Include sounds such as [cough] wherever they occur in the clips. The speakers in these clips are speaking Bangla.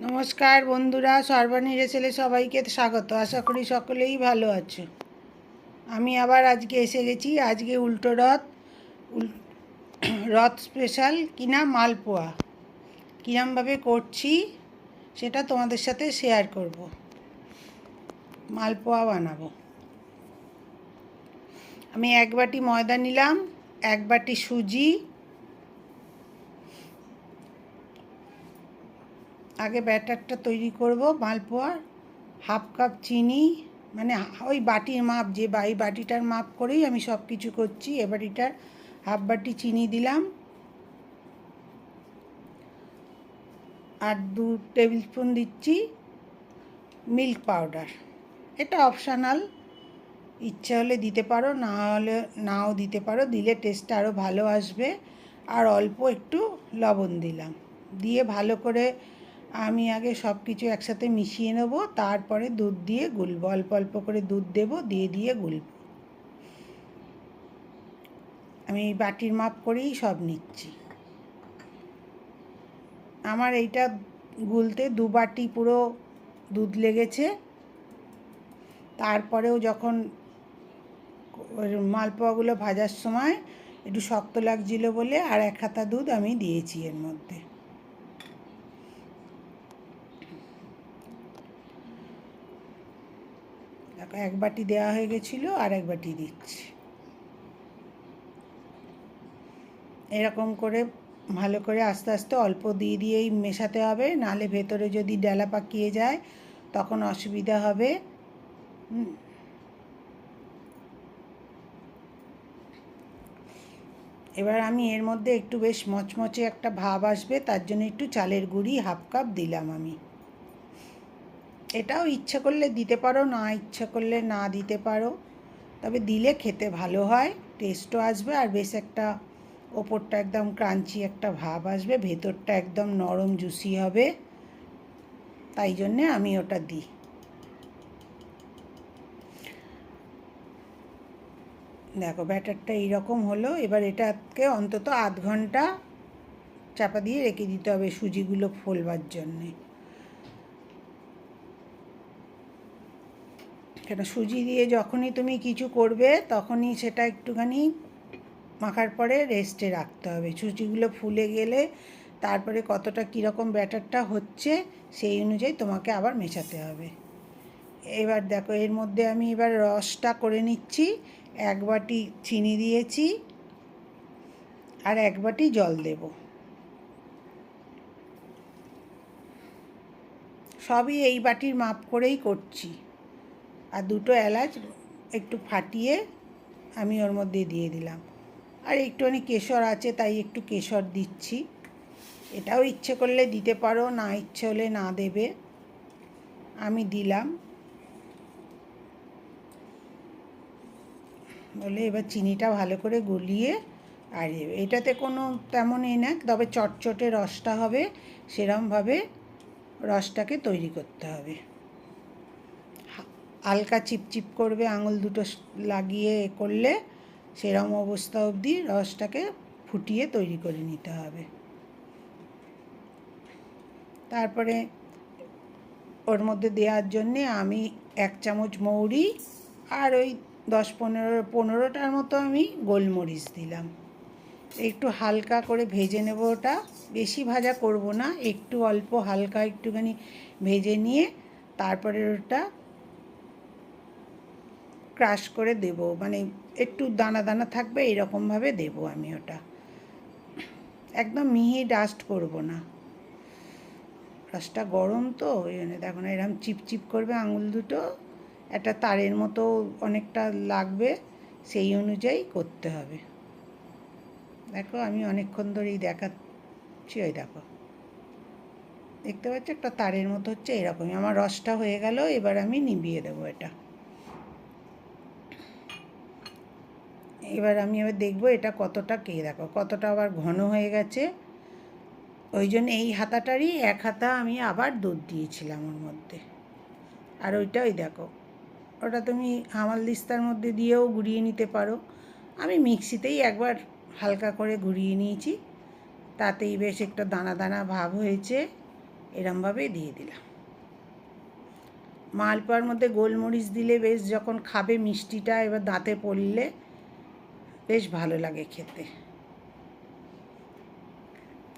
নমস্কার বন্ধুরা সর্বাণীর ছেলে সবাইকে স্বাগত। আশা করি সকলেই ভালো আছে। আমি আবার আজকে এসে গেছি, আজকে উল্টো রথ [clears throat] রথ স্পেশাল কিনা মালপোয়া। কিরমভাবে করছি সেটা তোমাদের সাথে শেয়ার করব। মালপোয়া বানাবো। আমি এক বাটি ময়দা নিলাম, এক বাটি সুজি আগে ব্যাটারটা তৈরি করব মালপোয়ার হাফ কাপ চিনি মানে ওই বাটির মাপ যে বাই বাটিটার মাপ করেই আমি সব কিছু করছি। এ বাটিটার হাফ বাটি চিনি দিলাম। আর দু টেবিল স্পুন দিচ্ছি মিল্ক পাউডার। এটা অপশানাল। ইচ্ছে হলে দিতে পারো, না হলে নাও দিতে পারো, দিলে টেস্টটা আরও ভালো আসবে। আর অল্প একটু লবণ দিলাম। দিয়ে ভালো করে আমি আগে সব কিছু একসাথে মিশিয়ে নেব, তারপরে দুধ দিয়ে গুলব। অল্প অল্প করে দুধ দেব, দিয়ে দিয়ে গুলব। আমি বাটির মাপ করেই সব নিচ্ছি। আমার এইটা গুলতে দু বাটি পুরো দুধ লেগেছে। তারপরেও যখন মালপোয়াগুলো ভাজার সময় একটু শক্ত লাগছিল বলে আর এক হাতা দুধ আমি দিয়েছি এর মধ্যে। দেখো, এক বাটি দেওয়া হয়ে গেছিল আর এক বাটি দিচ্ছি। এরকম করে, ভালো করে আস্তে আস্তে অল্প দিয়ে দিয়েই মেশাতে হবে, নালে ভেতরে যদি ডালা পাকিয়ে যায়, তখন অসুবিধা হবে। এবার আমি এর মধ্যে একটু বেশ মচমচে একটা ভাব আসবে, তার জন্য একটু চালের গুঁড়ি হাফ কাপ দিলাম আমি। এটাও ইচ্ছা করলে দিতে পারো, না ইচ্ছা করলে না দিতে পারো। তবে দিলে খেতে ভালো হয় টেস্টও আসবে আর বেশ একটা ওপরটা একদম ক্রাঞ্চি একটা ভাব আসবে, ভেতরটা একদম নরম জুসি হবে। তাই জন্যে আমি ওটা দিই। দেখো ব্যাটারটা এইরকম হলো, এবার এটাকে অন্তত আধ ঘণ্টা চাপা দিয়ে রেখে দিতে হবে সুজিগুলো ফোলবার জন্যে। কেন? সুজি দিয়ে যখনই তুমি কিছু করবে, তখনই সেটা একটুখানি মাখার পরে রেস্টে রাখতে হবে। সুজিগুলো ফুলে গেলে তারপরে কতটা কীরকম ব্যাটারটা হচ্ছে সেই অনুযায়ী তোমাকে আবার মেশাতে হবে। এবার দেখো, এর মধ্যে আমি এবার রসটা করে নিচ্ছি। এক বাটি চিনি দিয়েছি আর এক বাটি জল দেব। সবই এই বাটির মাপ করেই করছি। আর দুটো এলাচ একটু ফাটিয়ে আমি ওর মধ্যে দিয়ে দিলাম। আর একটুখানি কেশর আছে, তাই একটু কেশর দিচ্ছি। এটাও ইচ্ছে করলে দিতে পারো, না ইচ্ছে হলে না দেবে। আমি দিলাম। বলে এবার চিনিটা ভালো করে গলিয়ে, আর এটাতে কোনো তেমন এ না, তবে চটচটে রসটা হবে, সেরমভাবে রসটাকে তৈরি করতে হবে। হালকা চিপচিপ করবে, আঙুল দুটো লাগিয়ে করলে সেরম অবস্থা অবধি রসটাকে ফুটিয়ে তৈরি করে নিতে হবে। তারপরে ওর মধ্যে দেওয়ার জন্যে আমি এক চামচ মৌরি আর ওই দশ পনেরো, পনেরোটার মতো আমি গোলমরিচ দিলাম। একটু হালকা করে ভেজে নেব ওটা। বেশি ভাজা করব না, একটু অল্প হালকা একটুখানি ভেজে নিয়ে তারপরে ওটা ক্রাশ করে দেব। মানে একটু দানা দানা থাকবে, এরকমভাবে দেব আমি ওটা। একদম মিহি ডাস্ট করব না। রসটা গরম তো, ওই জন্য দেখো না এরকম চিপচিপ করবে আঙুল দুটো। একটা তারের মতো অনেকটা লাগবে, সেই অনুযায়ী করতে হবে। দেখো আমি অনেকক্ষণ ধরেই দেখাচ্ছি, ওই দেখো। দেখতে পাচ্ছ? একটা তারের মতো হচ্ছে এরকমই। আমার রসটা হয়ে গেল, এবার আমি নিবিয়ে দেবো এটা। এবার আমি এবার দেখব এটা কতটা কে, দেখো, কতটা আবার ঘন হয়ে গেছে। ওই জন্য এই হাতাটারই এক হাতা আমি আবার দুধ দিয়েছিলাম ওর মধ্যে। আর ওইটা ওই দেখো, ওটা তুমি হামাল দিস্তার মধ্যে দিয়েও গুঁড়িয়ে নিতে পারো। আমি মিক্সিতেই একবার হালকা করে ঘুরিয়ে নিয়েছি, তাতেই বেশ একটা দানা দানা ভাব হয়েছে এরমভাবে দিয়ে দিলাম। মালপোয়ার মধ্যে গোলমরিচ দিলে বেশ যখন খাবে মিষ্টিটা এবার দাঁতে পড়লে বেশ ভালো লাগে খেতে।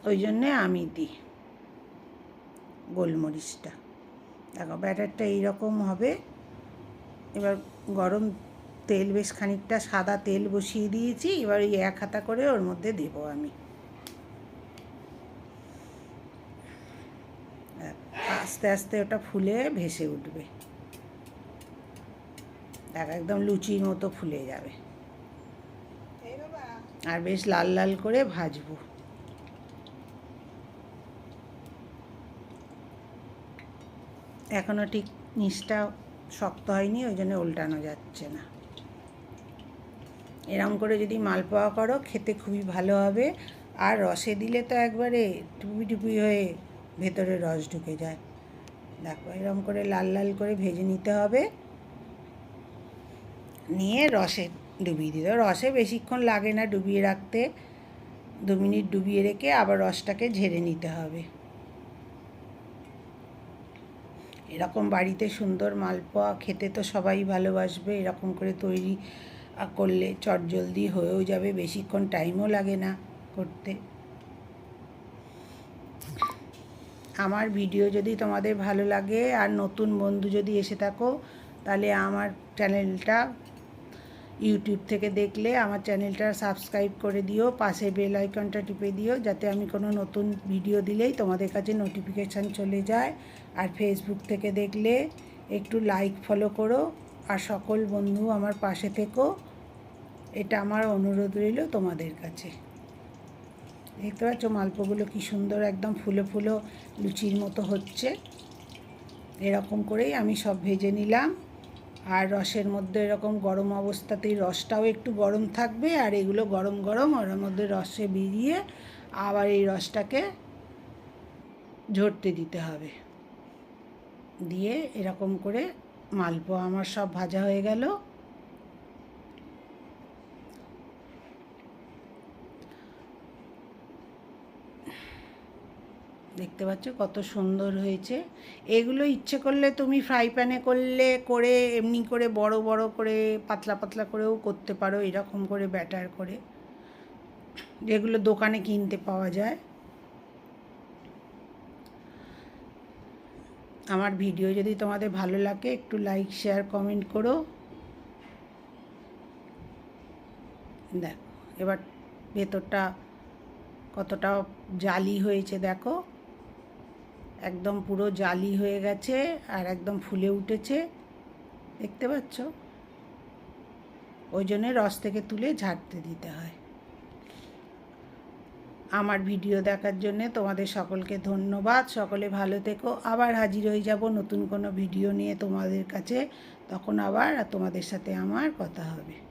ওই জন্যে আমি দিই গোলমরিচটা। দেখো ব্যাটারটা এইরকম হবে। এবার গরম তেল বেশ খানিকটা সাদা তেল বসিয়ে দিয়েছি, এবার ওই এক হাতা করে ওর মধ্যে দেবো আমি। আস্তে আস্তে ওটা ফুলে ভেসে উঠবে। দেখ একদম লুচির মতো ফুলে যাবে। আর বেশ লাল লাল করে ভাজবো। এখনও ঠিক নিচটা শক্ত হয়নি, ওই জন্য উল্টানো যাচ্ছে না। এরম করে যদি মালপোয়া করো, খেতে খুবই ভালো হবে। আর রসে দিলে তো একবারে টুপি টুপি হয়ে ভেতরে রস ঢুকে যায়। দেখো, এরম করে লাল লাল করে ভেজে নিতে হবে। নিয়ে রসে ডুবিয়ে দিতে। রসে বেশিক্ষণ লাগে না ডুবিয়ে রাখতে। দু মিনিট ডুবিয়ে রেখে আবার রসটাকে ঝেড়ে নিতে হবে। এরকম বাড়িতে সুন্দর মালপোয়া খেতে তো সবাই ভালোবাসবে। এরকম করে তৈরি করলে চটজলদি হয়েও যাবে, বেশিক্ষণ টাইমও লাগে না করতে। আমার ভিডিও যদি তোমাদের ভালো লাগে আর নতুন বন্ধু যদি এসে থাকো, তাহলে আমার চ্যানেলটা ইউটিউব থেকে দেখলে আমার চ্যানেলটা সাবস্ক্রাইব করে দিও, পাশে বেল আইকনটা টিপে দিও, যাতে আমি কোনো নতুন ভিডিও দিলেই তোমাদের কাছে নোটিফিকেশান চলে যায়। আর ফেসবুক থেকে দেখলে একটু লাইক ফলো করো। আর সকল বন্ধু আমার পাশে থেকো। এটা আমার অনুরোধ রইল তোমাদের কাছে। দেখতে পাচ্ছ মালপোগুলো কি সুন্দর একদম ফুলো ফুলো লুচির মতো হচ্ছে। এরকম করেই আমি সব ভেজে নিলাম। আর রসের মধ্যে এরকম গরম অবস্থাতেই রসটাও একটু গরম থাকবে, আর এগুলো গরম গরম ওর মধ্যে রসে বিরিয়ে আবার এই রসটাকে ঝরতে দিতে হবে। দিয়ে এরকম করে মালপোয়া আমার সব ভাজা হয়ে গেল। দেখতে পাচ্ছ, কত সুন্দর হয়েছে। এগুলো ইচ্ছে করলে তুমি ফ্রাই প্যানে করলে, করে এমনি করে বড় বড় করে, পাতলা পাতলা করেও করতে পারো, এরকম করে ব্যাটার করে। যেগুলো দোকানে কিনতে পাওয়া যায়। আমার ভিডিও যদি তোমাদের ভালো লাগে, একটু লাইক শেয়ার কমেন্ট করো। দেখো, এবার ভেতরটা কতটা জালি হয়েছে, দেখো। একদম পুরো জালি হয়ে গেছে আর একদম ফুলে উঠেছে। দেখতে পাচ্ছ? ওই জন্যে রস থেকে তুলে ঝাড়তে দিতে হয়। আমার ভিডিও দেখার জন্যে তোমাদের সকলকে ধন্যবাদ। সকলে ভালো থেকো। আবার হাজির হয়ে যাব নতুন কোনো ভিডিও নিয়ে তোমাদের কাছে। তখন আবার তোমাদের সাথে আমার কথা হবে।